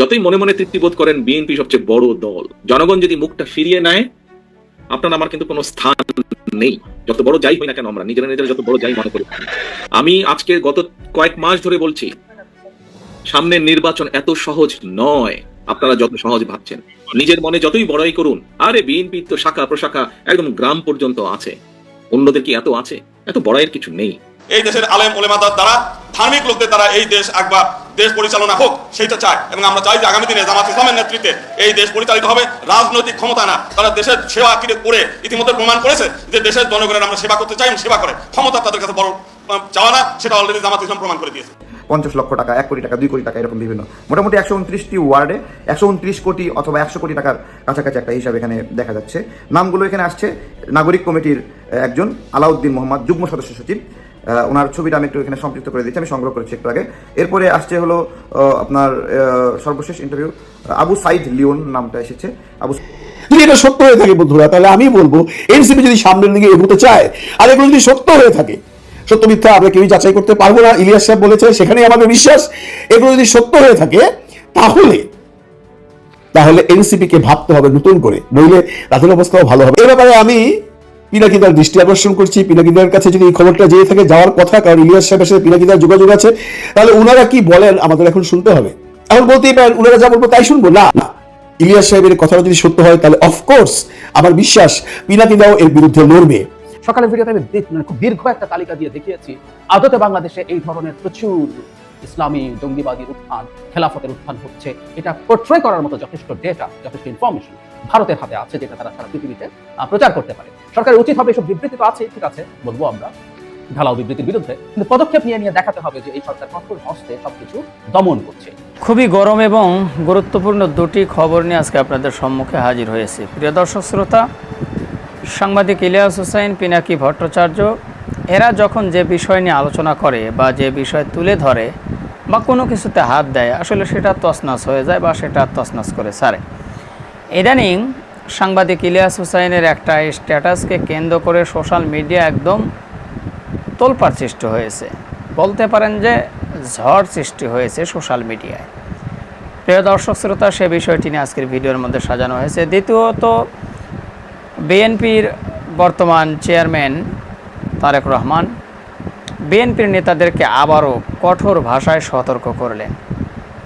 যতই মনে মনে তৃপ্তি বোধ করেন বিএনপি সবচেয়ে বড় দল। জনগণ যদি মুখটা ফিরিয়ে নেয়, আপনার আমার কিন্তু কোনো স্থান নেই। যত বড় যাই হই না কেন আমরা, নিজেরা নিজেরা যত বড় যাই মনে করি। আমি আজকে গত কয়েক মাস ধরে বলছি সামনের নির্বাচন এত সহজ নয়। আপনারা যত সহজ ভাবছেন। নিজের মনে যতই বড়াই করুন, আরে বিএনপি তো শাখা প্রশাখা একদম গ্রাম পর্যন্ত আছে। অন্যদের কি এত আছে? এত বড়াইয়ের কিছু নেই। এই দেশের আলেম ওলেমাদার দ্বারা ধার্মিক লোকদের দ্বারা এই দেশ একবার দেশ পরিচালনা হোক, সেইটা চায়। এবং আমরা চাই যে আগামী দিনে জামাত ইসলামের নেতৃত্বে এই দেশ পরিচালিত হবে। রাজনৈতিক ক্ষমতা না। তারা দেশের সেবা কিরে করে ইতিমধ্যে প্রমাণ করেছে যে দেশের জনগণের আমরা সেবা করতে চাই সেবা করে। ক্ষমতা তাদের কাছে বড় চাওয়া না, সেটা অলরেডি জামাত ইসলাম প্রমাণ করে দিয়েছে। পঞ্চাশ লক্ষ টাকা, এক কোটি টাকা, দুই কোটি টাকা, এরকম বিভিন্ন। মোটামুটি একশো উনত্রিশটি ওয়ার্ডে একশো উনত্রিশ কোটি অথবা একশো কোটি টাকার কাছাকাছি একটা হিসাব এখানে দেখা যাচ্ছে। নামগুলো এখানে আসছে। নাগরিক কমিটির একজন, আলাউদ্দিন মোহাম্মদ, যুগ্ম সদস্য সচিব। ওনার ছবিটা আমি একটু এখানে সম্পৃক্ত করে দিচ্ছি, আমি সংগ্রহ করেছি একটু আগে। এরপরে আসছে হলো আপনার সর্বশেষ ইন্টারভিউ আবু সাইদ লিওন নামটা এসেছে। আবু যদি এটা সত্য হয়ে থাকে বন্ধুরা, তাহলে আমি বলব এনসিপি যদি সামনের দিকে এগোতে চায়, আর এগুলো যদি সত্য হয়ে থাকে, সত্য মিথ্যা আমরা কেউই যাচাই করতে পারব না, ইলিয়াস সাহেব বলেছে সেখানেই আমাদের বিশ্বাস, এগুলো যদি সত্য হয়ে থাকে, তাহলে তাহলে এনসিপি কে ভাবতে হবে নতুন করে, নইলে তাদের অবস্থাও ভালো হবে। এ ব্যাপারে আমি পিনাকিদার দৃষ্টি আকর্ষণ করছি। পিনাকিদার কাছে যদি এই খবরটা যেয়ে থাকে, যাওয়ার কথা, কারণ ইলিয়াস সাহেবের সাথে পিনাকিদার যোগাযোগ আছে, তাহলে ওনারা কি বলেন, আমাদের এখন শুনতে হবে। এখন বলতেই পারেন ওনারা যা বলব তাই শুনব? না। ইলিয়াস সাহেবের কথাটা যদি সত্য হয়, তাহলে অফকোর্স আমার বিশ্বাস পিনাকিদাও এর বিরুদ্ধে লড়বে। সকালের ভিডিওতে আমি মানে খুব দীর্ঘ একটা তালিকা দিয়ে দেখিয়েছি। আদতে বাংলাদেশে এই ধরনের প্রচুর ইসলামী জঙ্গিবাদী উত্থান, খেলাফতের উত্থান হচ্ছে। এটা পোর্ট্রে করার মতো যথেষ্ট ডেটা যথেষ্ট ইনফরমেশন ভারতের হাতে আছে যেটা তারা সারা পৃথিবীতে প্রচার করতে পারে। সরকারের উচিত হবে এসব বিবৃতি তো আছে ঠিক আছে, বলব আমরা। ঢালাও বিবৃতির বিরুদ্ধে। কিন্তু পদক্ষেপ নিয়ে নিয়ে দেখাতে হবে যে এই সরকার কঠোর হস্তে সবকিছু দমন করছে। খুবই গরম এবং গুরুত্বপূর্ণ দুটি খবর নিয়ে আজকে আপনাদের সম্মুখে হাজির হয়েছে। প্রিয় দর্শক, শ্রোতা, সাংবাদিক ইলিয়াস হোসাইন পিনাকি ভট্টাচার্য, এরা যখন যে বিষয় নিয়ে আলোচনা করে বা যে বিষয় তুলে ধরে বা কোনো কিছুতে হাত দেয়, আসলে সেটা তছনাছ হয়ে যায় বা সেটা তছনাছ করে সারে। ইদানিং সাংবাদিক ইলিয়াস হুসাইনের একটা স্ট্যাটাসকে কেন্দ্র করে সোশ্যাল মিডিয়া একদম তোলপাড় সৃষ্টি হয়েছে। বলতে পারেন যে ঝড় সৃষ্টি হয়েছে সোশ্যাল মিডিয়ায়। প্রিয় দর্শক, শ্রোতা, সে বিষয়টি নিয়ে আজকের ভিডিওর মধ্যে সাজানো হয়েছে। দ্বিতীয়ত, বিএনপির বর্তমান চেয়ারম্যান তারেক রহমান বিএনপির নেতাদেরকে আবারও কঠোর ভাষায় সতর্ক করলেন।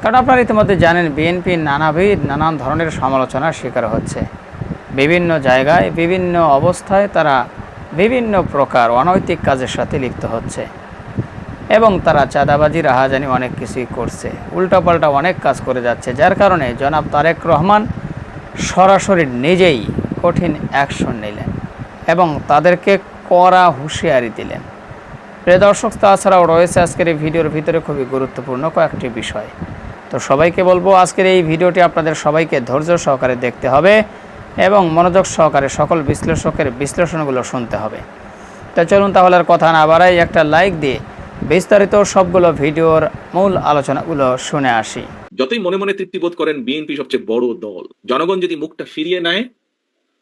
কারণ আপনারা ইতিমধ্যে জানেন, বিএনপি নানাবিধ, নানান ধরনের সমালোচনার শিকার হচ্ছে। বিভিন্ন জায়গায়, বিভিন্ন অবস্থায় তারা বিভিন্ন প্রকার অনৈতিক কাজের সাথে লিপ্ত হচ্ছে। এবং তারা চাঁদাবাজি, রাহাজানি অনেক কিছুই করছে। উল্টাপাল্টা অনেক কাজ করে যাচ্ছে, যার কারণে জনাব তারেক রহমান সরাসরি নিজেই কঠিন অ্যাকশন নিলেন এবং তাদেরকে কড়া হুঁশিয়ারি দিলেন। প্রিয় দর্শক, তাছাড়াও রয়েছে আজকের এই ভিডিওর ভিতরে খুবই গুরুত্বপূর্ণ কয়েকটি বিষয়। তো সবাইকে বলব আজকের এই ভিডিওটি আপনাদের সবাইকে ধৈর্য সহকারে দেখতে হবে এবং মনোযোগ সহকারে সকল বিশ্লেষকের বিশ্লেষণগুলো শুনতে হবে। তো চলুন তাহলে আর কথা না বাড়াই, একটা লাইক দিয়ে বিস্তারিত সবগুলো ভিডিওর মূল আলোচনাগুলো শুনে আসি। যতই মনে মনে তৃপ্তি বোধ করেন বিএনপি সবচেয়ে বড় দল। জনগণ যদি মুখটা ফিরিয়ে নেয়,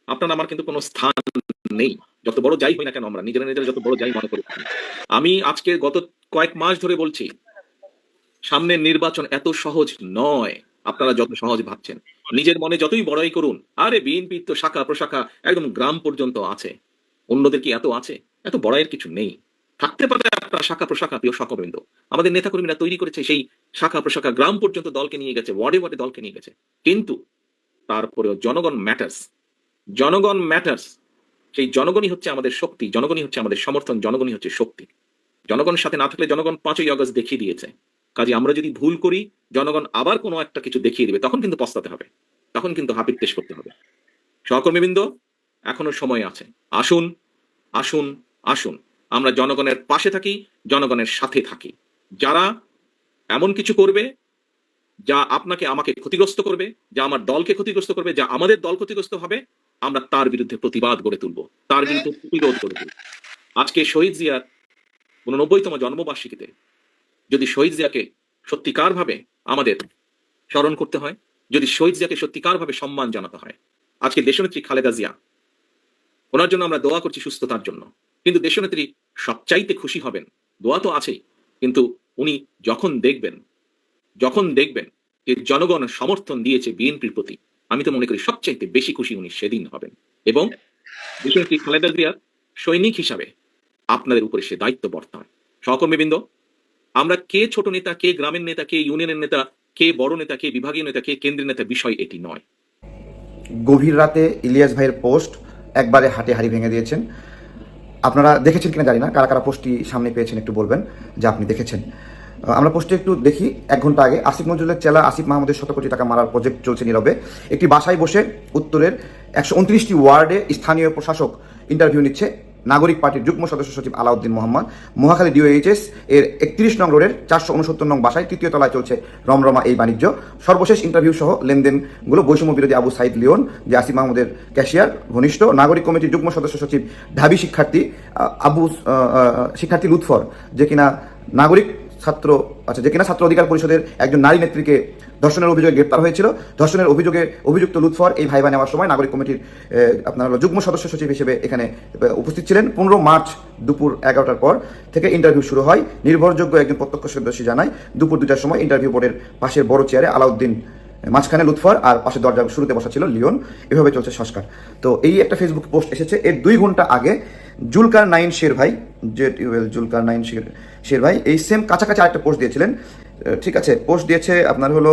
আপনার আমার কিন্তু কোনো স্থান নেই। যত বড় যাই হই না কেন, আমরা নিজেরা নিজেরা যত বড় যাই মনে করি। আমি আজকে গত কয়েক মাস ধরে বলছি সামনের নির্বাচন এত সহজ নয়। আপনারা যত সহজ ভাবছেন। নিজের মনে যতই বড়াই করুন, আরে বিএনপি তো শাখা প্রশাখা একদম গ্রাম পর্যন্ত আছে। অন্যদের কি এত আছে? এত বড়াইয়ের কিছু নেই। থাকতে পারে আপনার শাখা প্রশাখা, প্রিয় সকবৃন্দ আমাদের নেতাকর্মীরা তৈরি করেছে সেই শাখা প্রশাখা গ্রাম পর্যন্ত দলকে নিয়ে গেছে, ওয়ার্ডে ওয়ার্ডে দলকে নিয়ে গেছে। কিন্তু তারপরেও জনগণ ম্যাটার্স জনগণ ম্যাটার্স সেই জনগণই হচ্ছে আমাদের শক্তি, জনগণই হচ্ছে আমাদের সমর্থন, জনগণই হচ্ছে শক্তি। জনগণের সাথে না থাকলে জনগণ পাঁচই আগস্ট দেখিয়ে দিয়েছে। কাজে আমরা যদি ভুল করি, জনগণ আবার কোনো একটা কিছু দেখিয়ে দিবে, তখন কিন্তু পস্তাতে হবে। তখন কিন্তু হাপিত পেশ করতে হবে। সহকর্মীবৃন্দ, এখনও সময় আছে। আসুন আসুন আসুন। আমরা জনগণের পাশে থাকি, জনগণের সাথে থাকি। যারা এমন কিছু করবে, যা আপনাকে আমাকে ক্ষতিগ্রস্ত করবে, যা আমার দলকে ক্ষতিগ্রস্ত করবে, যা আমাদের দল ক্ষতিগ্রস্ত হবে, আমরা তার বিরুদ্ধে প্রতিবাদ গড়ে তুলব। তার বিরুদ্ধে প্রতিরোধ গড়ে তুলব। আজকে শহীদ জিয়ার উননব্বইতম জন্মবার্ষিকীতে যদি শহীদ জিয়াকে সত্যিকার ভাবে আমাদের স্মরণ করতে হয়, যদি শহীদ জিয়াকে সত্যিকার ভাবে সম্মান জানাতে হয়, আজকে দেশনেত্রী খালেদা জিয়া, ওনার জন্য আমরা দোয়া করছি সুস্থতার জন্য। কিন্তু দেশনেত্রী সবচাইতে খুশি হবেন, দোয়া তো আছেই, কিন্তু উনি যখন দেখবেন যখন দেখবেন যে জনগণ সমর্থন দিয়েছে বিএনপির প্রতি, আমি তো মনে করি সবচাইতে বেশি খুশি উনি সেদিন হবেন। এবং বিষয়টি খালেদা জিয়ার সৈনিক হিসাবে আপনাদের উপরে সে দায়িত্ব বর্তায়। সহকর্মীবৃন্দ আমরা কে ছোট নেতা, কে গ্রামের নেতা, কে ইউনিয়নের নেতা, কে বড় নেতা, কে বিভাগীয় নেতা, কে কেন্দ্রীয় নেতা বিষয় এটি নয়। গভীর রাতে ইলিয়াস ভাইয়ের পোস্ট একবারে হাটে হাড়ি ভেঙে দিয়েছেন। আপনারা দেখেছেন কিনা জানি না, কারা কারা পোস্টটি সামনে পেয়েছেন একটু বলবেন, যে আপনি দেখেছেন। আমরা পোস্টে একটু দেখি এক ঘণ্টা আগে। আসিফ নজরুলের চেলা আসিফ মাহমুদের শত কোটি টাকা মারার প্রজেক্ট চলছে নীরবে। একটি বাসায় বসে উত্তরের একশো উনত্রিশটি ওয়ার্ডে স্থানীয় প্রশাসক ইন্টারভিউ নিচ্ছে। নাগরিক পার্টির যুগ্ম সদস্য সচিব আলাউদ্দিন মোহাম্মদ। মহাখালী ডিওএইচএস এর একত্রিশ নং রোডের চারশো উনসত্তর নং বাসায় তৃতীয় তলায় চলছে রমরমা এই বাণিজ্য। সর্বশেষ ইন্টারভিউ সহ লেনদেনগুলো বৈষম্য বিরোধী আবু সাইদ লিওন, যে আসিফ মাহমুদের ক্যাশিয়ার ঘনিষ্ঠ নাগরিক কমিটির যুগ্ম সদস্য সচিব ঢাবি শিক্ষার্থী আবু শিক্ষার্থী লুৎফর, যে কিনা নাগরিক ছাত্র আচ্ছা যে কিনা ছাত্র অধিকার পরিষদের একজন নারী নেত্রীকে ধর্ষণের অভিযোগে গ্রেপ্তার হয়েছিল। ধর্ষণের অভিযোগে অভিযুক্ত লুৎফর এই ভাইবা নেওয়ার সময় নাগরিক কমিটির আপনার যুগ্ম সদস্য সচিব হিসেবে এখানে উপস্থিত ছিলেন। পনেরো মার্চ দুপুর এগারোটার পর থেকে ইন্টারভিউ শুরু হয়। নির্ভরযোগ্য একজন প্রত্যক্ষদর্শী জানায়, দুপুর দুটার সময় ইন্টারভিউ বোর্ডের পাশের বড় চেয়ারে আলাউদ্দিন মাঝখানে লুৎফর আর পাশে দরজা শুরুতে বসা ছিল লিওন। এভাবে চলছে সংস্কার। তো এই একটা ফেসবুক পোস্ট এসেছে। এর দুই ঘণ্টা আগে জুলকার নাইন শের ভাই টিউবেল জুলকার নাইন শের শের ভাই, এই সেম কাছাকাছি আরেকটা পোস্ট দিয়েছিলেন। ঠিক আছে পোস্ট দিয়েছে আপনার হলো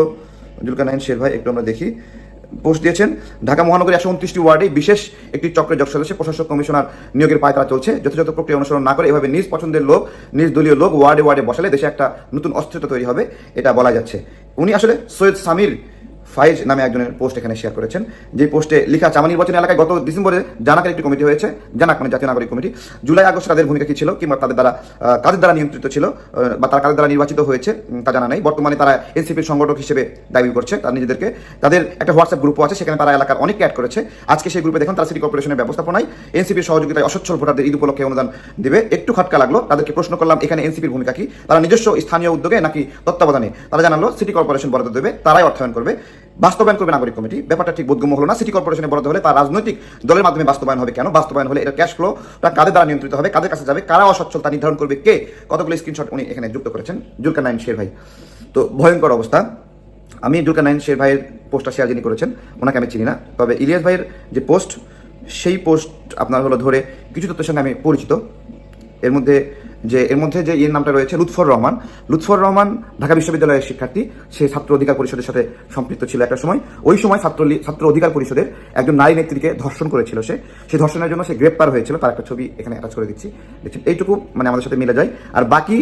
জুলকার নাইন শের ভাই, একটু আমরা দেখি। পোস্ট দিয়েছেন, ঢাকা মহানগরী একশো উনত্রিশটি ওয়ার্ডে বিশেষ একটি চক্রের যোগ সদস্য প্রশাসক কমিশনার নিয়োগের পায়তারা চলছে। যথাযথ প্রক্রিয়া অনুসরণ না করে এভাবে নিজ পছন্দের লোক, নিজ দলীয় লোক ওয়ার্ডে ওয়ার্ডে বসালে দেশে একটা নতুন অস্থিরতা তৈরি হবে, এটা বলা যাচ্ছে। উনি আসলে সৈয়দ সামির ফাইজ নামে একজনের পোস্ট এখানে শেয়ার করেছেন। যে পোস্টে লেখা আছে, আমার নির্বাচনী এলাকায় গত ডিসেম্বরে জানাকের একটি কমিটি হয়েছে। জানাক মানে জাতীয় নাগরিক কমিটি। জুলাই আগস্ট তাদের ভূমিকা কি ছিল, কিংবা তাদের দ্বারা কাদের দ্বারা নিয়ন্ত্রিত ছিল বা তারা কাদের দ্বারা নির্বাচিত হয়েছে তা জানা নেই। বর্তমানে তারা এনসিপির সংগঠক হিসেবে দাবি করছে তার নিজেদেরকে। তাদের একটা হোয়াটসঅ্যাপ গ্রুপও আছে, সেখানে তারা এলাকার অনেক অ্যাড করেছে। আজকে সেই গ্রুপে দেখুন, তারা সিটি কর্পোরেশনের ব্যবস্থাপনায় এনসিপির সহযোগিতায় অসচ্ছল ভোটারদের ঈদ উপলক্ষে অনুদান দেবে। একটু খটকা লাগল, তাদেরকে প্রশ্ন করলাম, এখানে এনসিপির ভূমিকা কি? তারা নিজস্ব স্থানীয় উদ্যোগে নাকি তত্ত্বাবধানে? তারা জানালো সিটি কর্পোরেশন বরাদ্দ দেবে, তারাই অর্থায়ন করবে। বাস্তবায়ন করবে নাগরিক কমিটি। ব্যাপারটা ঠিক বোধগম্য হলো না। সিটি কর্পোরেশনে বরাদ্দ হলে তার রাজনৈতিক দলের মাধ্যমে বাস্তবায়ন হবে কেন? বাস্তবায়ন হলে এটা ক্যাশ ফ্লোটা কাদের দ্বারা নিয়ন্ত্রিত হবে? কাদের কাছে যাবে? কারা অসচ্ছল তা নির্ধারণ করবে? কে? কতগুলো স্ক্রিনশট উনি এখানে যুক্ত করেছেন? জুলকার নাইন শের ভাই। তো ভয়ঙ্কর অবস্থা। আমি জুলকার নাইন শের ভাইয়ের পোস্টটা শেয়ার যিনি করেছেন, ওনাকে আমি চিনি না। তবে ইলিয়াস ভাইয়ের যে পোস্ট, সেই পোস্ট আপনার হলো ধরে কিছু তথ্যের সঙ্গে আমি পরিচিত। এর মধ্যে যে এর মধ্যে যে এর নামটা রয়েছে, লুৎফর রহমান। লুৎফর রহমান ঢাকা বিশ্ববিদ্যালয়ের শিক্ষার্থী। সে ছাত্র অধিকার পরিষদের সাথে সম্পৃক্ত ছিল একটা সময়। ওই সময় ছাত্র ছাত্র অধিকার পরিষদের একজন নারী নেত্রীকে ধর্ষণ করেছিল সে। সেই ধর্ষণের জন্য সে গ্রেপ্তার হয়েছিল। তার একটা ছবি এখানে অ্যাটাচ করে দিচ্ছি। দেখছেন, এইটুকু মানে আমাদের সাথে মিলে যায়। আর বাকি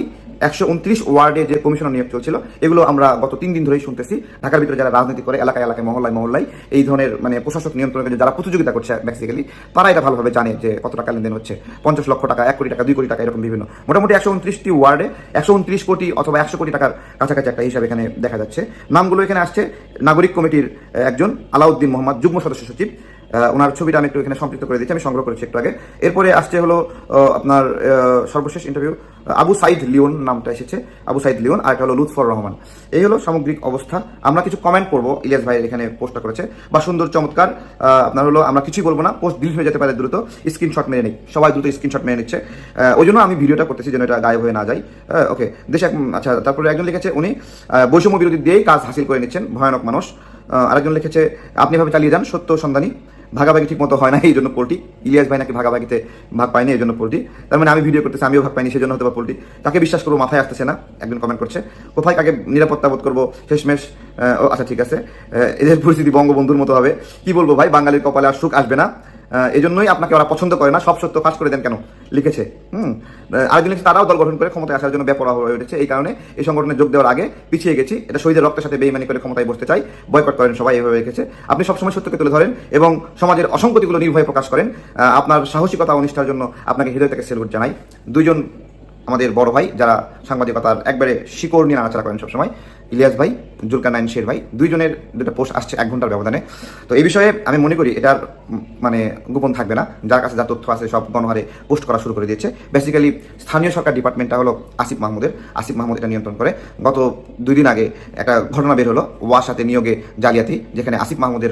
একশো উনত্রিশ ওয়ার্ডে যে কমিশনার নিয়োগ চলছিল, এগুলো আমরা গত তিন দিন ধরেই শুনতেছি। ঢাকার ভিতরে যারা রাজনীতি করে, এলাকায় এলাকায় মহল্লায় মহল্লায় এই ধরনের মানে প্রশাসক নিয়ন্ত্রণের যারা প্রতিযোগিতা করছে বেসিক্যালি তারা এটা ভালোভাবে জানে যে কত টাকা লেনদেন হচ্ছে। পঞ্চাশ লক্ষ টাকা, এক কোটি টাকা, দুই কোটি টাকা, এরকম বিভিন্ন মোটামুটি একশো উনত্রিশটি ওয়ার্ডে, একশো উনত্রিশ কোটি অথবা একশো কোটি টাকার কাছাকাছি একটা হিসাব এখানে দেখা যাচ্ছে। নামগুলো এখানে আসছে, নাগরিক কমিটির একজন, আলাউদ্দিন মোহাম্মদ, যুগ্ম সদস্য সচিব। ওনার ছবিটা আমি একটু এখানে সম্পৃক্ত করে দিচ্ছি, আমি সংগ্রহ করেছি একটু আগে। এরপরে আসছে হলো আপনার সর্বশেষ ইন্টারভিউ আবু সাইদ লিওন নামটা এসেছে, আবু সাইদ লিওন, আর একটা হলো লুৎফর রহমান। এই হলো সামগ্রিক অবস্থা। আমরা কিছু কমেন্ট করব, ইলিয়াস ভাই এখানে পোস্টটা করেছে। বা সুন্দর, চমৎকার আপনার হলো, আমরা কিছুই বলব না পোস্ট ডিলিট হয়ে যেতে পারে দ্রুত স্ক্রিনশট মেরে নিই। সবাই দ্রুত স্ক্রিনশট মেরে নিচ্ছে। ওই জন্য আমি ভিডিওটা করতেছি যেন এটা গায়েব হয়ে না যায়। ওকে দেশে আচ্ছা তারপরে একজন লিখেছে উনি বৈষম্য বিরোধী দিয়েই কাজ হাসিল করে নিচ্ছেন, ভয়ানক মানুষ। আরেকজন লিখেছে, আপনি এভাবে চালিয়ে যান, সত্য সন্ধানী। ভাগাভাগি ঠিক মতো হয় না, এই জন্য পোলটি ইলিয়াস ভাই নাকি ভাগাভাগিতে ভাগ পায়নি, এই জন্য পোলটি তার মানে আমি ভিডিও করতেছি, আমিও ভাগ পাইনি সেই জন্য হতে পারে পোলটি তাকে বিশ্বাস করব মাথায় আসতেছে না, একজন কমেন্ট করছে। কোথায় কাকে নিরাপত্তা বোধ করব, শেষমেশ আচ্ছা ঠিক আছে। এদের পরিস্থিতি বঙ্গবন্ধুর মতো হবে। কি বলব ভাই, বাঙালির কপালে আর সুখ আসবে না। আহ, এই জন্যই আপনাকে ওরা পছন্দ করে না সব সত্য কাজ করে দেন কেন? লিখেছে হুম? আরেকজন লিখেছে তারাও দল গঠন করে ক্ষমতায় আসার জন্য বেপরা হয়ে উঠেছে এই কারণে এই সংগঠনে যোগ দেওয়ার আগে পিছিয়ে গেছি এটা শহীদের রক্তের সাথে বেইমানি করে ক্ষমতায় বসতে চাই বয়কট করেন সবাই এভাবে রেখেছে। আপনি সবসময় সত্যকে তুলে ধরেন এবং সমাজের অসংগতিগুলো নির্ভয় প্রকাশ করেন। আপনার সাহসিকতা ও নিষ্ঠার জন্য আপনাকে হৃদয় থেকে সেলুট জানাই। দুইজন আমাদের বড় ভাই যারা সাংবাদিকতার একবারে শিকড় নিয়ে নাড়াচাড়া করেন সবসময়। ইলিয়াস ভাই জুলকা নাইন শের ভাই, দুইজনের দুটা পোস্ট আসছে এক ঘণ্টার ব্যবধানে। তো এই বিষয়ে আমি মনে করি এটার মানে গোপন থাকবে না। যার কাছে যা তথ্য আছে সব গণহারে পোস্ট করা শুরু করে দিয়েছে। বেসিক্যালি স্থানীয় সরকার ডিপার্টমেন্টটা হলো আসিফ মাহমুদের। আসিফ মাহমুদ এটা নিয়ন্ত্রণ করে। গত দুই দিন আগে একটা ঘটনা বের হলো সাথে নিয়োগে জালিয়াতি, যেখানে আসিফ মাহমুদের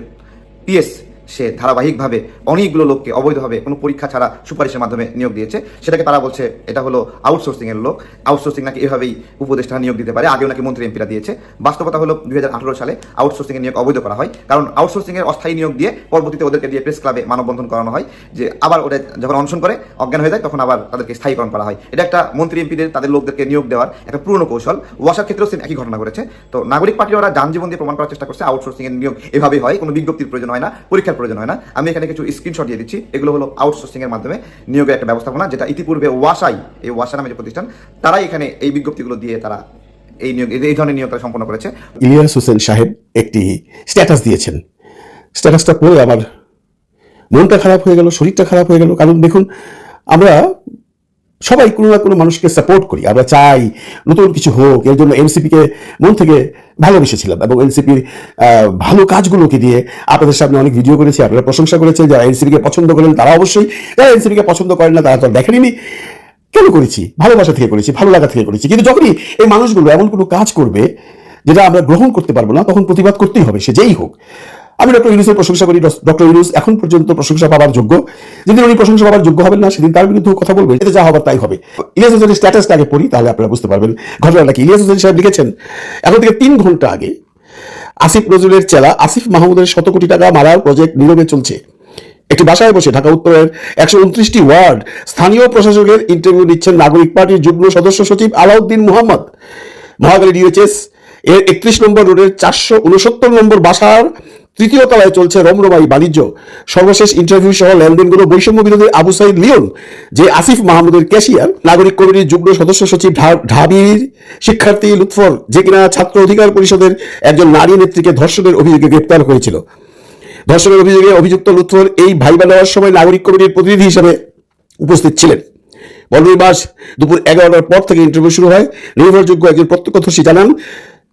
পিএস সে ধারাবাহিকভাবে অনেকগুলো লোককে অবৈধভাবে কোনো পরীক্ষা ছাড়া সুপারিশের মাধ্যমে নিয়োগ দিয়েছে। সেটাকে তারা বলছে, এটা হলো আউটসোর্সিং এর লোক। আউটসোর্সিং নাকি এভাবেই উপদেষ্টা নিয়োগ দিতে পারে, আগেও নাকি মন্ত্রী এমপিরা দিয়েছে। বাস্তবতা হলো দুই হাজার আঠারো সালে আউটসোর্সিং এর নিয়োগ অবৈধ করা হয়। কারণ আউটসোর্সিং এর অস্থায়ী নিয়োগ দিয়ে পরবর্তীতে ওদেরকে দিয়ে প্রেস ক্লাবে মানববন্ধন করানো হয়, যে আবার ওদের যখন অনশন করে, অজ্ঞান হয়ে যায়, তখন আবার তাদেরকে স্থায়ীকরণ করা হয়। এটা একটা মন্ত্রী এমপিদের, তাদের লোকদেরকে নিয়োগ দেওয়ার একটা পুরনো কৌশল। ওয়াসার ক্ষেত্রেও সেম একই ঘটনা ঘটেছে। তো নাগরিক পার্টি ওরা যান জীবন দিয়ে প্রমাণ করার চেষ্টা করছে আউটসোর্সিংয়ের নিয়োগ এভাবে হয়, কোনো বিজ্ঞপ্তির প্রয়োজন হয় না, পরীক্ষার প্রয়োজন হয় না। আমি এখানে কিছু স্ক্রিনশট দিয়ে দিচ্ছি। এগুলো হলো আউটসোর্সিং এর মাধ্যমে নিয়োগের একটা ব্যবস্থাপনা, যেটা ইতিপূর্বে ওয়াসাই এই ওয়াসা নামে যে প্রতিষ্ঠান, তারাই এখানে এই বিজ্ঞপ্তিগুলো দিয়ে তারা এই নিয়োগ, এই- এই ধরনের নিয়োগ সম্পন্ন করেছে। ইলিয়াস হোসেন সাহেব একটি স্ট্যাটাস দিয়েছেন। স্ট্যাটাসটা পড়ে আমার মনটা খারাপ হয়ে গেল, শরীরটা খারাপ হয়ে গেল। কারণ দেখুন, আমরা সবাই কোনো না কোনো মানুষকে সাপোর্ট করি, আমরা চাই নতুন কিছু হোক। এর জন্য এনসিপিকে মন থেকে ভালোবেসেছিলাম এবং এনসিপির ভালো কাজগুলোকে দিয়ে আপনাদের সামনে অনেক ভিডিও করেছি, আপনারা প্রশংসা করেছেন। যারা এনসিপিকে পছন্দ করেন তারা অবশ্যই, যারা এনসিপিকে পছন্দ করেন না তারা তো দেখেনি কেন করেছি? ভালোবাসা থেকে করেছি, ভালো লাগা থেকে করেছি। কিন্তু যখনই এই মানুষগুলো এমন কোনো কাজ করবে যেটা আমরা গ্রহণ করতে পারব না, তখন প্রতিবাদ করতেই হবে, সে যেই হোক। আমি ডক্টর ইউনুসের প্রশংসা করি ডক্টর ইউনুস এখন পর্যন্ত প্রশংসা পাওয়ার যোগ্য। যেদিন উনি প্রশংসা পাওয়ার যোগ্য হবেন না, সেদিন তার বিরুদ্ধে কথা বলবেন। এতে যা হবার তাই হবে। ইলিয়াস হোসেনের স্ট্যাটাসটা আগে পড়ি, তাহলে আপনারা বুঝতে পারবেন ঘটনাটা কি। ইলিয়াস হোসেন সাহেব লিখেছেন, এখন থেকে তিন ঘণ্টা আগে আসিফ নজরুলের চেলা, আসিফ মাহমুদের শত কোটি টাকা মারার প্রজেক্ট নীরবে চলছে। একটি বাসায় বসে ঢাকা উত্তরের একশো উনত্রিশটি ওয়ার্ড স্থানীয় প্রশাসকের ইন্টারভিউ দিচ্ছেন নাগরিক পার্টির যুগ্ম সদস্য সচিব আলাউদ্দিন মোহাম্মদ। মহাখালী ডিএচএস এর একত্রিশ নম্বর রোডের চারশো উনসত্তর নম্বর বাসার তৃতীয় তলায় চলছে রমরমাই বাণিজ্য। সর্বশেষ ইন্টারভিউ সহ লেনদেনগুলো বৈষম্য বিরোধী আবু সাইদ লিওন, যে আসিফ মাহমুদের ক্যাশিয়ার, নাগরিক কমিটির যুগ্ম সদস্য সচিব ঢাবির শিক্ষার্থী লুৎফর, যে কিনা ছাত্র অধিকার পরিষদের একজন নারী নেত্রীকে ধর্ষণের অভিযোগে গ্রেপ্তার হয়েছিল। ধর্ষণের অভিযোগে অভিযুক্ত লুৎফর এই ভাইবা নেওয়ার সময় নাগরিক কমিটির প্রতিনিধি হিসেবে উপস্থিত ছিলেন। পনেরোই মাস দুপুর এগারোটার পর থেকে ইন্টারভিউ শুরু হয়। নির্ভরযোগ্য একজন প্রত্যক্ষদর্শী জানান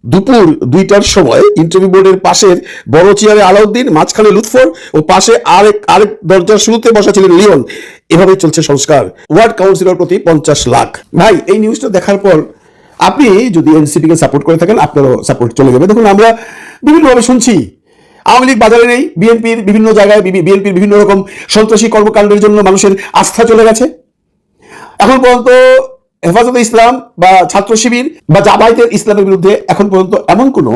দুপুর দুইটার সময় ইন্টারভিউ বোর্ডের পাশের বড় চেয়ারে আলাউদ্দিন, মাঝখানে লুৎফর ও পাশে আরেক আরেক দরজার শুরুতে বসা ছিলেন লিওন। এভাবে চলছে সংস্কার। ওয়ার্ড কাউন্সিলর প্রতি পঞ্চাশ লাখ। ভাই, এই নিউজটা দেখার পর আপনি যদি এনসিপি কে সাপোর্ট করে থাকেন, আপনারও সাপোর্ট চলে যাবে। দেখুন, আমরা বিভিন্নভাবে শুনছি। আওয়ামী লীগ বাজারে নেই বিএনপির বিভিন্ন জায়গায় বিএনপির বিভিন্ন রকম সন্ত্রাসী কর্মকাণ্ডের জন্য মানুষের আস্থা চলে গেছে। এখন পর্যন্ত হেফাজতে ইসলাম বা ছাত্র শিবির বা জামায়াতের ইসলামের বিরুদ্ধে এখন পর্যন্ত এমন কোনো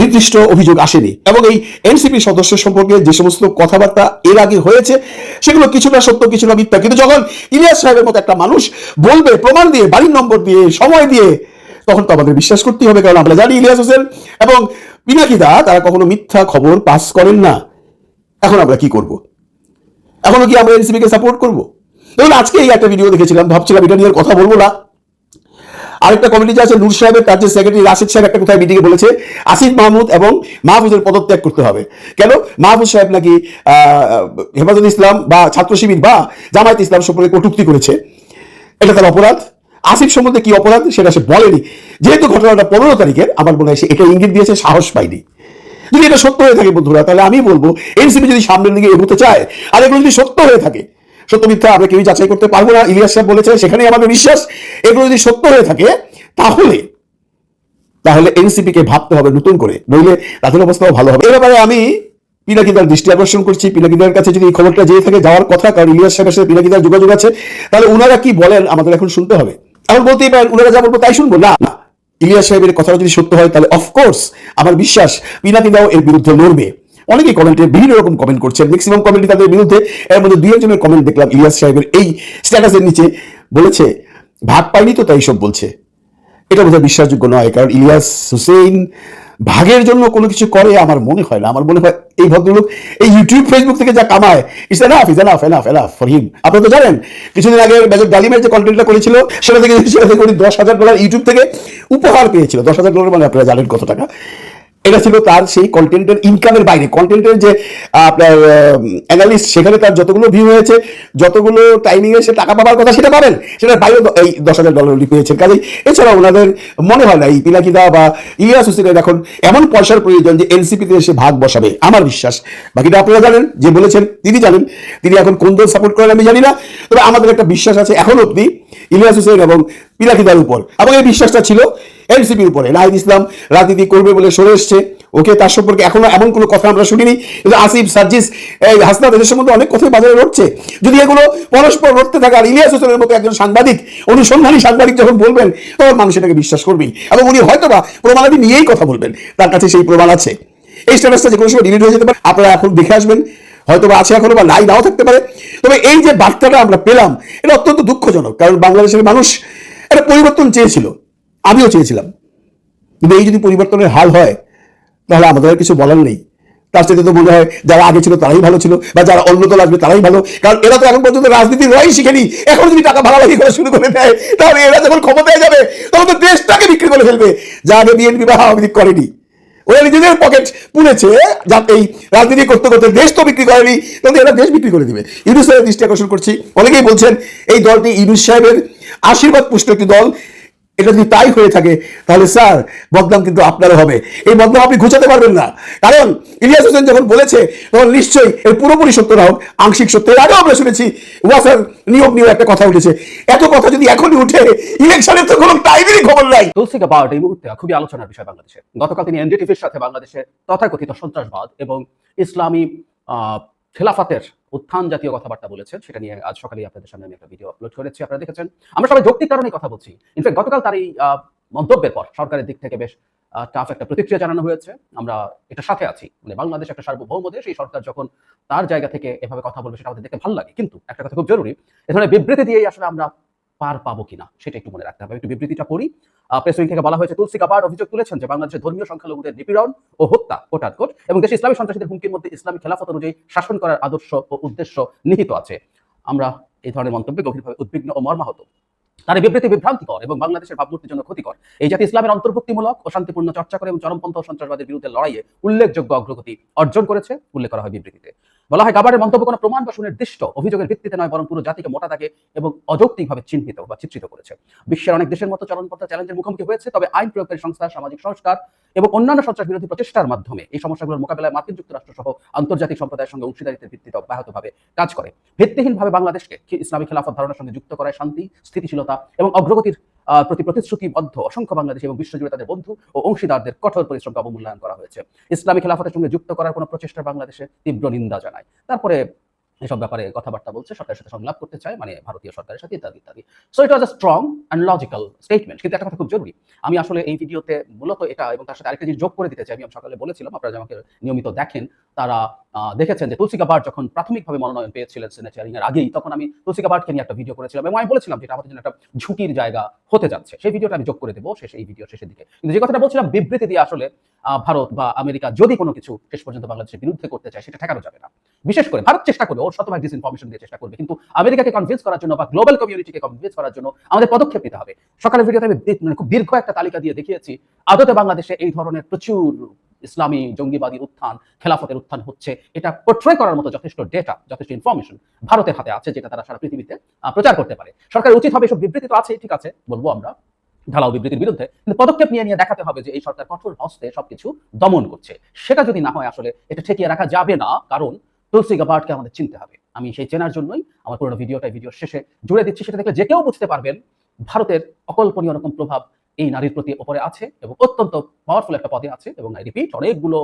নির্দিষ্ট অভিযোগ আসেনি। এবং এই এনসিপি সদস্য সম্পর্কে যে সমস্ত কথাবার্তা এর আগে হয়েছে, সেগুলো কিছুটা সত্য, কিছুটা মিথ্যা। কিন্তু যখন ইলিয়াস সাহেবের মতো একটা মানুষ বলবে, প্রমাণ দিয়ে, বাড়ির নম্বর দিয়ে, সময় দিয়ে, তখন তো আমাদের বিশ্বাস করতেই হবে। কারণ আমরা জানি ইলিয়াস হোসেন এবং পিনাকিদা, তারা কখনো মিথ্যা খবর পাস করেন না। এখন আমরা কি করব? এখনও কি আমরা এনসিপি কে সাপোর্ট করব? দেখুন আজকে এই একটা ভিডিও দেখেছিলাম, ভাবছিলাম এটা নিয়ে কথা বলব না। আরেকটা কমিটি আছে, নূর সাহেবের কার্যের সেক্রেটারি রাশিদ সাহেব একটা কোথায় মিটিংয়ে বলেছে, আসিফ মাহমুদ এবং মাহফুজের পদত্যাগ করতে হবে। কেন? মাহফুজ সাহেব নাকি হেফাজত ইসলাম বা ছাত্র শিবির বা জামায়াত ইসলাম সম্পর্কে কটূক্তি করেছে। এটা তার অপরাধ। আসিফ সম্বন্ধে কি অপরাধ সেটা সে বলেনি। যেহেতু ঘটনাটা পনেরো তারিখের, আমার মনে হয় সে এটা ইঙ্গিত দিয়েছে, সাহস পাইনি যদি এটা সত্য হয়ে থাকে বন্ধুরা, তাহলে আমি বলব, এনসিপি যদি সামনের দিকে এগোতে চায়, আর এগুলো যদি সত্য হয়ে থাকে সত্য মিথ্যা আমরা কেউই যাচাই করতে পারব না। ইলিয়াস সাহেব বলেছে সেখানেই আমাদের বিশ্বাস। এগুলো যদি সত্য হয়ে থাকে, তাহলে তাহলে এনসিপি কে ভাবতে হবে নতুন করে। নইলে তাদের অবস্থাও ভালো হবে। এ ব্যাপারে আমি পিনাকিদার দৃষ্টি আকর্ষণ করছি। পিনাকিদার কাছে যদি এই খবরটা যেয়ে থাকে যাওয়ার কথা, কারণ ইলিয়াস সাহেবের সাথে পিনাকিদার যোগাযোগ আছে, তাহলে ওনারা কি বলেন, আমাদের এখন শুনতে হবে। এখন বলতেই পারেন ওনারা যা বলব তাই শুনব। না ইলিয়াস সাহেবের কথাটা যদি সত্য হয়, তাহলে অফকোর্স আমার বিশ্বাস পিনাকিদাও এর বিরুদ্ধে লড়বে। অনেকেই কমেন্টে বিভিন্ন রকম কমেন্ট করছেন। ম্যাক্সিমাম কমেন্টই তাদের বিরুদ্ধে। এর মধ্যে দুই একজনের কমেন্ট দেখলাম, ইলিয়াস সাহেবের এই স্ট্যাটাসের নিচে বলেছে, ভাগ পাইনি তো তাই সব বলছে। এটা বোধহয় বিশ্বাসযোগ্য নয়, কারণ ইলিয়াস হুসেইন ভাগের জন্য কোনো কিছু করে আমার মনে হয় না। আমার মনে হয় এই ভদ্রলোক এই ইউটিউব ফেসবুক থেকে যা কামায় is enough is enough enough enough for him আপনারা তো জানেন, কিছুদিন আগে মেজর ডালিমের যে কন্টেন্টটা করেছিল, সেটা থেকে সেটা থেকে উনি দশ হাজার ডলার ইউটিউব থেকে উপহার পেয়েছিল। দশ হাজার ডলার মানে আপনারা জানেন কত টাকা। এটা ছিল তার সেই কন্টেন্টের ইনকামের বাইরে। কন্টেন্টের যে আপনার অ্যানালিস্ট সেখানে তার যতগুলো ভিউ হয়েছে, যতগুলো টাইমিংয়ে সে টাকা পাবার কথা সেটা পাবেন। সেটার বাইরে এই দশ হাজার ডলার উনি পেয়েছেন। কাজেই এছাড়া ওনাদের মনে হয় না, এই পিনাকিদা বা ইলিয়াস হোসেনের এখন এমন পয়সার প্রয়োজন যে এনসিপিতে এসে ভাগ বসাবে। আমার বিশ্বাস। বাকিটা আপনারা জানেন, যে বলেছেন, তিনি জানেন, তিনি এখন কোন দল সাপোর্ট করেন আমি জানি না। তবে আমাদের একটা বিশ্বাস আছে এখন অব্দি ইলিয়াস হোসেন এবং পিনাকিদার উপর। এবং এই বিশ্বাসটা ছিল এনসিপির উপরে। নাহিদ ইসলাম রাজনীতি করবে বলে সরে এসছে। ওকে তার সম্পর্কে এখনও এমন কোনো কথা আমরা শুনিনি। কিন্তু আসিফ, সার্জিস, এই হাসনাত, এদের সম্বন্ধে অনেক কথাই বাজারে রটছে। যদি এগুলো পরস্পর রটতে থাকে, আর ইলিয়াস হোসেনের মতো একজন সাংবাদিক, অনুসন্ধানী সাংবাদিক যখন বলবেন, তখন মানুষ এটাকে বিশ্বাস করবেই। এবং উনি হয়তোবা প্রমাণাদি নিয়েই কথা বলবেন। তার কাছে সেই প্রমাণ আছে। এই স্ট্যাটাসটা যে কোনো সময় ডিলিট হয়ে যেতে পারে। আপনারা এখন দেখে আসবেন হয়তো বা আছে এখনও বা নাই, নাও থাকতে পারে। তবে এই যে বার্তাটা আমরা পেলাম, এটা অত্যন্ত দুঃখজনক। কারণ বাংলাদেশের মানুষ একটা পরিবর্তন চেয়েছিল। আমিও চেয়েছিলাম। কিন্তু এই যদি পরিবর্তনের হাল হয়, তাহলে আমাদের আর কিছু বলার নেই। তার সাথে তো মনে হয় যারা আগে ছিল তারাই ভালো ছিল, বা যারা অন্য দল আসবে তারাই ভালো। কারণ এরা তো এখন পর্যন্ত রাজনীতির রয় শিখেনি। এখন যদি টাকা ভাগাভাগি করা শুরু করে দেয়, তাহলে এরা যখন ক্ষমতায় যাবে, তখন তো দেশটাকে বিক্রি করে ফেলবে। যা আগে বিএনপি বা আওয়ামী লীগ করেনি। ওরা নিজেদের পকেট পুড়েছে, যা এই রাজনীতি করতে করতে দেশ তো বিক্রি করেনি তখন এরা দেশ বিক্রি করে দিবে। ইউনুস সাহেবের দৃষ্টি আকর্ষণ করছি। অনেকেই বলছেন, এই দলটি ইউনুস সাহেবের আশীর্বাদ পুষ্ট একটি দল। এটা যদি তাই হয়ে থাকে, তাহলে স্যার, বদনাম কিন্তু আপনারও হবে। এই বদনাম আপনি ঘুচাতে পারবেন না। কারণ ইলিয়াস হোসেন যখন বলেছে, তখন নিশ্চয়ই এর পুরোপুরি সত্য না হোক, আংশিক সত্য এর আগেও আমরা শুনেছি, ওয়াসার নিয়োগ নিয়েও একটা কথা উঠেছে। এত কথা যদি এখনই উঠে, ইলেকশনের তো কোনো টাইমেরই খবর নাই। তুলসী গাবার্ড এই মুহূর্তে খুবই আলোচনার বিষয় বাংলাদেশে। গতকাল তিনি এনডিটিভির সাথে বাংলাদেশের তথাকথিত সন্ত্রাসবাদ এবং ইসলামী খেলাফাতের উত্থান জাতীয় কথাবার্তা বলেছেন, সেটা নিয়ে আজ সকালে আপনাদের সামনে আমি একটা ভিডিও আপলোড করেছি, আপনারা দেখেছেন। আমরা সবাই যৌক্তিক কারণে কথা বলছি। ইনফ্যাক্ট গতকাল তার এই মন্তব্যের পর সরকারের দিক থেকে বেশ টাফ একটা প্রতিক্রিয়া জানানো হয়েছে। আমরা এটা সাথে আছি। মানে বাংলাদেশ একটা সার্বভৌম দেশ, এই সরকার যখন তার জায়গা থেকে এভাবে কথা বলবে, সেটা আমাদের দেখতে ভালো লাগে। কিন্তু একটা কথা খুব জরুরি, এ ধরনের বিবৃতি দিয়েই আসলে আমরা পার পাবো কিনা, সেটা একটু মনে রাখতে হবে। একটু বিবৃতিটা পড়ি। প্রেস উইং থেকে বলা হয়েছে, তুলসী কাপার অভিযোগ তুলেছেন যে বাংলাদেশের ধর্মীয় সংখ্যালঘুদের নিপীড়ন ও হত্যা, কোট কোট, এবং দেশে ইসলামী সন্ত্রাসীদের হুমকির মধ্যে ইসলামী খেলাফত অনুযায়ী শাসন করার আদর্শ ও উদ্দেশ্য নিহিত আছে। আমরা এই ধরনের মন্তব্যে গভীরভাবে উদ্বিগ্ন ও মর্মাহত। তার বিবৃতি বিভ্রান্তিকর এবং বাংলাদেশের ভাবমূর্তির জন্য ক্ষতিকর। এই জাতি ইসলামের অন্তর্ভুক্তিমূলক ও শান্তিপূর্ণ চর্চা করে এবং চরমপন্থ সন্ত্রাসবাদের বিরুদ্ধে লড়াইয়ে উল্লেখযোগ্য অগ্রগতি অর্জন করেছে, উল্লেখ করা হয় বিবৃতিতে। বলা হয় গাবারের মন্তব্য কোনো প্রমাণ বা সুনির্দিষ্ট অভিযোগের ভিত্তিতে নয়, বরং পুরো জাতিকে মোটা দাগে এবং অযৌক্তিকভাবে চিহ্নিত বা চিত্রিত করেছে। বিশ্বের অনেক দেশের মতো চরমপন্থা চ্যালেঞ্জের মুখোমুখি হয়েছে, তবে আইন প্রয়োগকারী সংস্থা, সামাজিক সংস্কার এবং অন্যান্য সন্ত্রাস বিরোধী প্রচেষ্টার মাধ্যমে এই সমস্যাগুলোর মোকাবেলায় মার্কিন যুক্তরাষ্ট্র সহ আন্তর্জাতিক সম্প্রদায়ের সঙ্গে অংশীদারিত্বের ভিত্তিতে অব্যাহতভাবে কাজ করে। ভিত্তিহীনভাবে বাংলাদেশকে ইসলামী খেলাফত ধারণার সঙ্গে যুক্ত করায় শান্তি, স্থিতিশীলতা এবং অগ্রগতির প্রতি প্রতিশ্রুতিবদ্ধ অসংখ্য বাংলাদেশ এবং বিশ্বজুড়ে তাদের বন্ধু ও অংশীদারদের কঠোর পরিশ্রমকে অবমূল্যায়ন করা হয়েছে। ইসলামী খেলাফতের সঙ্গে যুক্ত করার কোনো প্রচেষ্টা বাংলাদেশে তীব্র নিন্দা জানায়। তারপরে এসব ব্যাপারে কথাবার্তা বলছে, সরকারের সাথে সংলাপ করতে চায় মানে ভারতীয় সরকারের সাথে, ইত্যাদি ইত্যাদি। So it was strong and logical statement কিন্তু একটা কথা খুব জরুরি। আমি আসলে এই ভিডিওতে মূলত এটা এবং তার সাথে আরেকটা জিনিস যোগ করে দিতে চাই, আমি সকালে বলেছিলাম, আপনারা আমাকে নিয়মিত দেখেন, তারা দেখেছেন যে তুলসী কাবার্ড যখন প্রাথমিকভাবে মনোনয়ন পেয়েছিলেন সেনেচারিং এর আগেই, তখন আমি তুলসী কাবার্ডকে নিয়ে একটা ভিডিও করেছিলাম এবং আমি বলেছিলাম যে এটা আমাদের জন্য একটা ঝুঁকির জায়গা হতে যাচ্ছে। সেই ভিডিওটা আমি যোগ করে দেবো শেষ, এই ভিডিও শেষের দিকে। কিন্তু যে কথাটা বলছিলাম, বিবৃতি দিয়ে আসলে ভারত বা আমেরিকা যদি কোনো কিছু শেষ পর্যন্ত বাংলাদেশের বিরুদ্ধে করতে চায়, সেটা ঠেকানো যাবে না। বিশেষ করে ভারত চেষ্টা ওর শতভাগ ডিসইনফরমেশন দিয়ে চেষ্টা করবে। কিন্তু আমেরিকাকে কনভিন্স করার জন্য বা গ্লোবাল কমিউনিটিকে কনভিন্স করার জন্য আমাদের পদক্ষেপ নিতে হবে। সকালের ভিডিওতে আমি মানে খুব দীর্ঘ একটা তালিকা দিয়ে দেখিয়েছি। আদতে বাংলাদেশে এই ধরনের প্রচুর ইসলামী জঙ্গিবাদী উত্থান, খেলাফতের উত্থান হচ্ছে। এটা পোট্রে করার মতো যথেষ্ট ডেটা যথেষ্ট ইনফরমেশন ভারতের হাতে আছে, যেটা তারা সারা পৃথিবীতে প্রচার করতে পারে। সরকার উচিত হবে এসব বিবৃতি তো আছে ঠিক আছে, বলব আমরা। ঢালাও বিবৃতির বিরুদ্ধে। কিন্তু পদক্ষেপ নিয়ে নিয়ে দেখাতে হবে যে এই সরকার কঠোর হস্তে সবকিছু দমন করছে। সেটা যদি না হয় আসলে এটা ঠেকিয়ে রাখা যাবে না, কারণ তুলসী গাবার্ডকে আমাদের চিনতে হবে। আমি সেই চেনার জন্যই আমার পুরোনো ভিডিওটা ভিডিও শেষে জুড়ে দিচ্ছি, সেটা দেখলে যে কেউ বুঝতে পারবেন, ভারতের অকল্পনীয় রকম প্রভাব এই নারীর প্রতি ওপরে আছে এবং অত্যন্ত পাওয়ারফুল একটা পদে আছে এবং আই রিপিট অনেকগুলো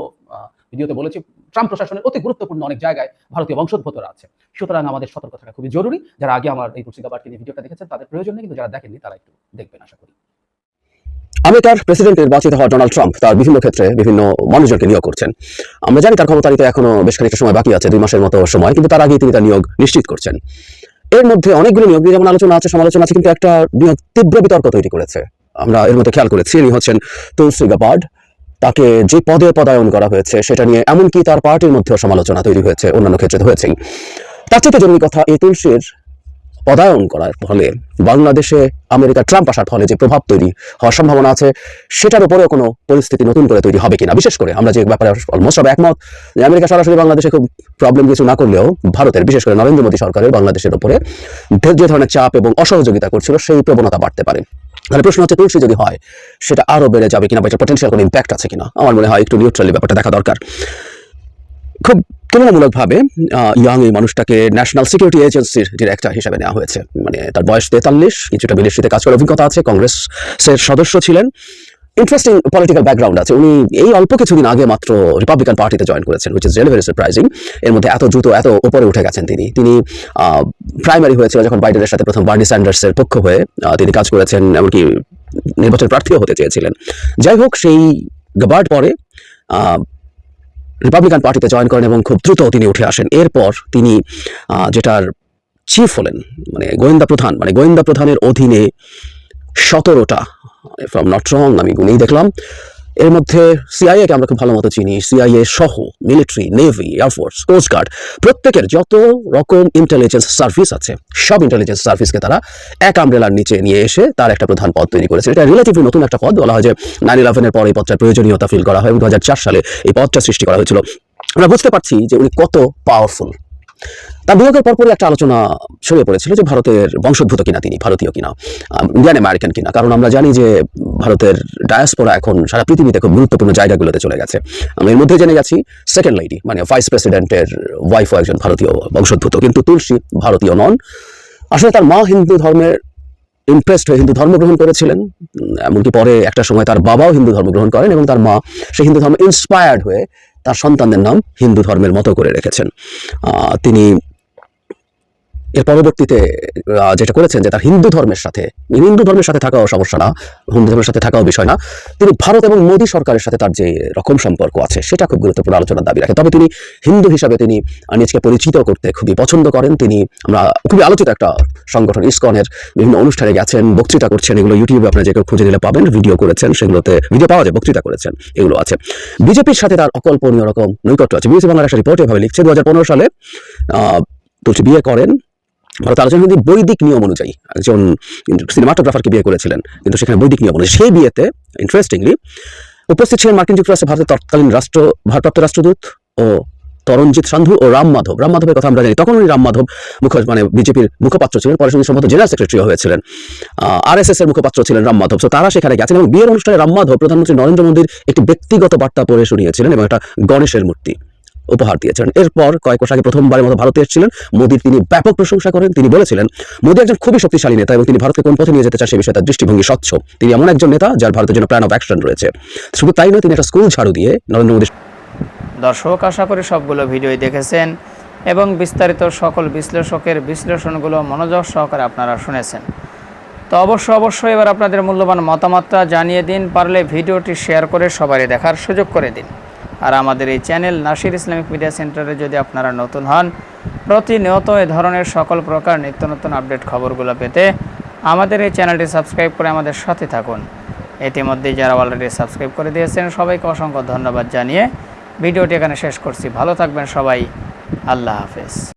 ভিডিওতে বলেছি ট্রাম্প প্রশাসনের অতি গুরুত্বপূর্ণ অনেক জায়গায় ভারতীয় বংশোদ্ভূতরা আছে। সুতরাং আমাদের সতর্ক থাকা খুবই জরুরি। যারা আগে আমার এই তুলসী গাবার্ডকে নিয়ে ভিডিওটা দেখেছেন, তাদের প্রয়োজন নেই, কিন্তু যারা দেখেননি, তারা একটু দেখবেন, আশা করি। আমেরিকার প্রেসিডেন্ট নির্বাচিত হওয়া ডোনাল্ড ট্রাম্প তার বিভিন্ন ক্ষেত্রে বিভিন্ন মানুষজনকে নিয়োগ করছেন। আমরা জানি তার ক্ষমতারিতে এখনও বেশ খানিকটা সময় বাকি আছে, দুই মাসের মতো সময়, কিন্তু তার আগেই তিনি তার নিয়োগ নিশ্চিত করছেন। এর মধ্যে অনেকগুলো নিয়োগ নিয়ে যেমন আলোচনা আছে, সমালোচনা আছে, কিন্তু একটা নিয়োগ তীব্র বিতর্ক তৈরি করেছে। আমরা এর মধ্যে খেয়াল করেছি, ইনি হচ্ছেন তুলসি গাবার্ড তাকে যে পদে পদায়ন করা হয়েছে, সেটা নিয়ে এমনকি তার পার্টির মধ্যেও সমালোচনা তৈরি হয়েছে, অন্যান্য ক্ষেত্রে হয়েছেই। তার চেয়ে জরুরি কথা এই তুলসীর পদায়ন করার ফলে বাংলাদেশে আমেরিকা ট্রাম্প আসার ফলে যে প্রভাব তৈরি হওয়ার সম্ভাবনা আছে, সেটার উপরেও কোনো পরিস্থিতি নতুন করে তৈরি হবে কিনা? বিশেষ করে আমরা যে ব্যাপারে অলমোস্ট সব একমত যে আমেরিকা সরাসরি বাংলাদেশে খুব প্রবলেম কিছু না করলেও ভারতের, বিশেষ করে নরেন্দ্র মোদী সরকারের বাংলাদেশের উপরে যে ধরনের চাপ এবং অসহযোগিতা করছিল, সেই প্রবণতা বাড়তে পারে। তাহলে প্রশ্ন হচ্ছে, তুলসী যদি হয়, সেটা আরও বেড়ে যাবে কিনা বা এটা পটেন্সিয়াল কোনো ইম্প্যাক্ট আছে কিনা? আমার মনে হয় একটু নিউট্রালি ব্যাপারটা দেখা দরকার। খুব তুলনামূলকভাবে ইয়াং এই মানুষটাকে ন্যাশনাল সিকিউরিটি এজেন্সির ডিরেক্টর হিসেবে নেওয়া হয়েছে। মানে তার বয়স তেতাল্লিশ, কিছুটা বিদেশিতে কাজ করার অভিজ্ঞতা আছে কংগ্রেসের সদস্য ছিলেন। ইন্টারেস্টিং পলিটিক্যাল ব্যাকগ্রাউন্ড আছে। উনি এই অল্প কিছুদিন আগে মাত্র রিপাবলিকান পার্টিতে জয়েন করেছেন which is really very surprising এর মধ্যে এত দ্রুত, এত উপরে উঠে গেছেন তিনি। তিনি প্রাইমারি হয়েছিল যখন বাইডেনের সাথে প্রথম বার্নি স্যান্ডার্সের পক্ষ হয়ে তিনি কাজ করেছেন, এমনকি নির্বাচন প্রার্থীও হতে চেয়েছিলেন। যাই হোক, সেই গাবার্ড পরে রিপাবলিকান পার্টিতে জয়েন করেন এবং খুব দ্রুত তিনি উঠে আসেন। এরপর তিনি যেটার চিফ হলেন মানে গোয়েন্দা প্রধান মানে গোয়েন্দা প্রধানের অধীনে সতেরোটা ফ্রম নট রং আমি গুনেই দেখলাম এর মধ্যে সিআইএ কে আমরা খুব ভালো মতো চিনি। সিআইএ সহ মিলিটারি নেভি এয়ারফোর্স কোস্টগার্ড প্রত্যেকের যত রকম ইন্টেলিজেন্স সার্ভিস আছে, সব ইন্টেলিজেন্স সার্ভিসকে তারা এক আমব্রেলার নিচে নিয়ে এসে তার একটা প্রধান পদ তৈরি করেছে। এটা রিলেটিভলি নতুন একটা পদ। বলা হয় যে নাইন ইলেভেনের পর এই পদটার প্রয়োজনীয়তা ফিল করা হয় দু চালে এই পদটা সৃষ্টি করা হয়েছিল। আমরা বুঝতে পারছি যে উনি কত পাওয়ারফুল তার বিয়োগের পরপরই একটা আলোচনা ছড়িয়ে পড়েছিল যে ভারতের বংশোদ্ভূত কিনা তিনি, ভারতীয় কিনা ইন্ডিয়ান আমেরিকান কিনা। কারণ আমরা জানি যে ভারতের ডায়াসপোরা এখন সারা পৃথিবীতে খুব গুরুত্বপূর্ণ জায়গাগুলোতে চলে গেছে। আমি এর মধ্যে জেনে গেছি সেকেন্ড লেডি মানে ভাইস প্রেসিডেন্টের ওয়াইফও একজন ভারতীয় বংশোদ্ভূত। কিন্তু তুলসী ভারতীয় নন। আসলে তার মা হিন্দু ধর্মের ইমপ্রেসড হয়ে হিন্দু ধর্ম গ্রহণ করেছিলেন। এমনকি পরে একটা সময় তার বাবাও হিন্দু ধর্ম গ্রহণ করেন এবং তার মা সেই হিন্দু ধর্ম ইন্সপায়ার্ড হয়ে তার সন্তানদের নাম হিন্দু ধর্মের মতো করে রেখেছেন। তিনি এর পরবর্তীতে যেটা করেছেন যে তার হিন্দু ধর্মের সাথে হিন্দু ধর্মের সাথে থাকাও সমস্যা না, হিন্দু ধর্মের সাথে থাকাও বিষয় না, তিনি ভারত এবং মোদী সরকারের সাথে তার যে রকম সম্পর্ক আছে, সেটা খুব গুরুত্বপূর্ণ আলোচনার দাবি রাখে তবে তিনি হিন্দু হিসাবে তিনি নিজেকে পরিচিত করতে খুবই পছন্দ করেন। তিনি, আমরা খুবই আলোচিত একটা সংগঠন, ইসকনের বিভিন্ন অনুষ্ঠানে গেছেন, বক্তৃতা করছেন, এগুলো ইউটিউবে আপনারা যে কেউ খুঁজে নিলে পাবেন, ভিডিও করেছেন, সেগুলোতে ভিডিও পাওয়া যায়, বক্তৃতা করেছেন, এগুলো আছে। বিজেপির সাথে তার অকল্পনীয় রকম নৈকট্য আছে। বিবিসি বাংলার একটা রিপোর্ট এভাবে লিখছে দু হাজার পনেরো সালে তুলসী বিয়ে করেন ভারত আলোচনা কিন্তু বৈদিক নিয়ম অনুযায়ী। একজন সিনেমাটোগ্রাফারকে বিয়ে করেছিলেন, কিন্তু সেখানে বৈদিক নিয়ম অনুযায়ী। সেই বিয়েতে ইন্টারেস্টিংলি উপস্থিত ছিলেন মার্কিন যুক্তরাষ্ট্রে ভারতের তৎকালীন রাষ্ট্র, ভারপ্রাপ্ত রাষ্ট্রদূত ও তরণজিৎ সান্ধু ও রাম মাধব। রাম মাধবের কথা আমরা জানি তখন উনি রাম মাধব মুখ মানে বিজেপির মুখপাত্র ছিলেন, পরে সম্ভবত জেনারেল সেক্রেটারিও হয়েছিলেন। আর এস এস এর মুখপাত্র ছিলেন রাম মাধব। তো তারা সেখানে গেছেন এবং বিয়ের অনুষ্ঠানে রাম মাধব প্রধানমন্ত্রী নরেন্দ্র মোদীর একটি ব্যক্তিগত বার্তা পড়ে শুনিয়েছিলেন এবং একটা গণেশের মূর্তি। উপহার দিয়েছেন। এরপর কয়েক মাস আগে প্রথমবারের মতো ভারতে এসেছিলেন মোদীর তিনি ব্যাপক প্রশংসা করেন। তিনি বলেছিলেন, মোদী একজন খুবই শক্তিশালী নেতা এবং তিনি ভারতকে কোন পথে নিয়ে যেতে চান সে বিষয়ে তার দৃষ্টিভঙ্গি স্বচ্ছ। তিনি এমন একজন নেতা যার ভারতের জন্য প্ল্যান অফ অ্যাকশন রয়েছে। শুধু তাই নয়, তিনি একটা স্কুল ঝাড়ু দিয়ে নরেন্দ্র মোদী দর্শক, আশা করি সবগুলো ভিডিওই দেখেছেন এবং বিস্তারিত সকল বিশ্লেষকের বিশ্লেষণগুলো মনোযোগ সহকারে আপনারা শুনেছেন। তো অবশ্য, অবশ্যই এবার আপনাদের মূল্যবান মতামতটা জানিয়ে দিন। পারলে ভিডিওটি শেয়ার করে সবারই দেখার সুযোগ করে দিন। আর আমাদের এই চ্যানেল নাসির ইসলামিক মিডিয়া সেন্টারে যদি আপনারা নতুন হন, প্রতিনিয়ত এ ধরনের সকল প্রকার নিত্য নতুন আপডেট খবরগুলো পেতে আমাদের এই চ্যানেলটি সাবস্ক্রাইব করে আমাদের সাথে থাকুন। ইতিমধ্যেই যারা অলরেডি সাবস্ক্রাইব করে দিয়েছেন, সবাইকে অসংখ্য ধন্যবাদ জানিয়ে ভিডিওটি এখানে শেষ করছি। ভালো থাকবেন সবাই। আল্লাহ হাফেজ।